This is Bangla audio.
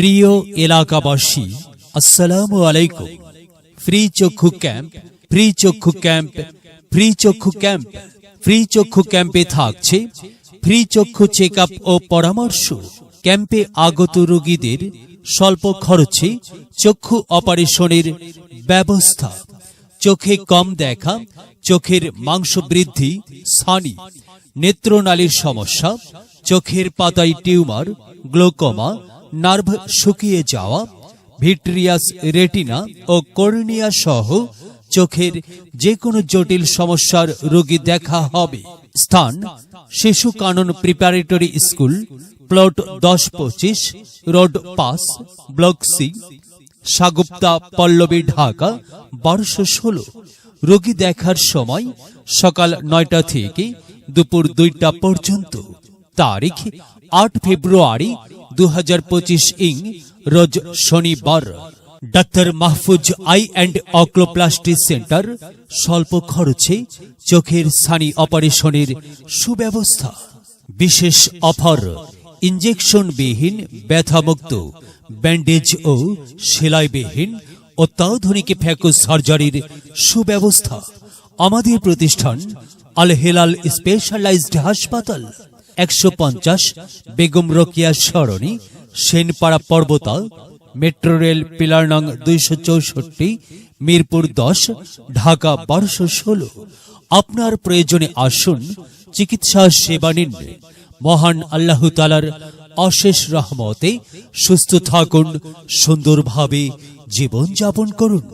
প্রিয় এলাকাবাসী, আসসালামু আলাইকুম। ফ্রি চক্ষু ক্যাম্প, ফ্রি চক্ষু ক্যাম্প, ফ্রি চক্ষু ক্যাম্প, ফ্রি চক্ষু ক্যাম্পে থাকছে ফ্রি চক্ষু চেক ও পরামর্শ। ক্যাম্পে আগত রোগীদের স্বল্প খরচে চক্ষু অপারেশনের ব্যবস্থা। চোখে কম দেখা, চোখের মাংস বৃদ্ধি ছানি নেত্রনালীর সমস্যা, চোখের পাতায় টিউমার, গ্লোকোমা নার্ভ শুকিয়ে যাওয়া, ভিট্রিয়াস রেটিনা ও কর্নিয়া সহ চোখের যে কোনো জটিল সমস্যার রোগী দেখা হবে। স্থান, শিশু কানন প্রিপারেটরি স্কুল, প্লট দশ পঁচিশ, রোড পাস, ব্লক সি, সাগুপ্তা পল্লবী, ঢাকা, বারোশো ষোলো। রোগী দেখার সময় সকাল নয়টা থেকে দুপুর দুইটা পর্যন্ত। তারিখ, আট ফেব্রুয়ারি দু হাজার পঁচিশ ইং, রোজ শনিবার। Doctor Mahfuz eye and oculoplasty centre, স্বল্প খরচে চোখের সানি অপারেশনের সুব্যবস্থা। বিশেষ অফার ইঞ্জেকশনবিহীন ব্যথামুক্ত, ব্যান্ডেজ ও সেলাইবিহীন অত্যাধুনিক ফ্যাকোস সার্জারির সুব্যবস্থা। আমাদের প্রতিষ্ঠান আল হেলাল স্পেশালাইজড হাসপাতাল। একশো পঞ্চাশ Begum Rokeya Sarani Senpara Parbata metro rail pillar নং দুইশো চৌষট্টি, মিরপুর দশ, ঢাকা বারোশো ষোলো। আপনার প্রয়োজনে আসুন, চিকিৎসা সেবা নিন। মহান আল্লাহ তালার অশেষ রহমতে সুস্থ থাকুন, সুন্দরভাবে জীবন যাপন করুন।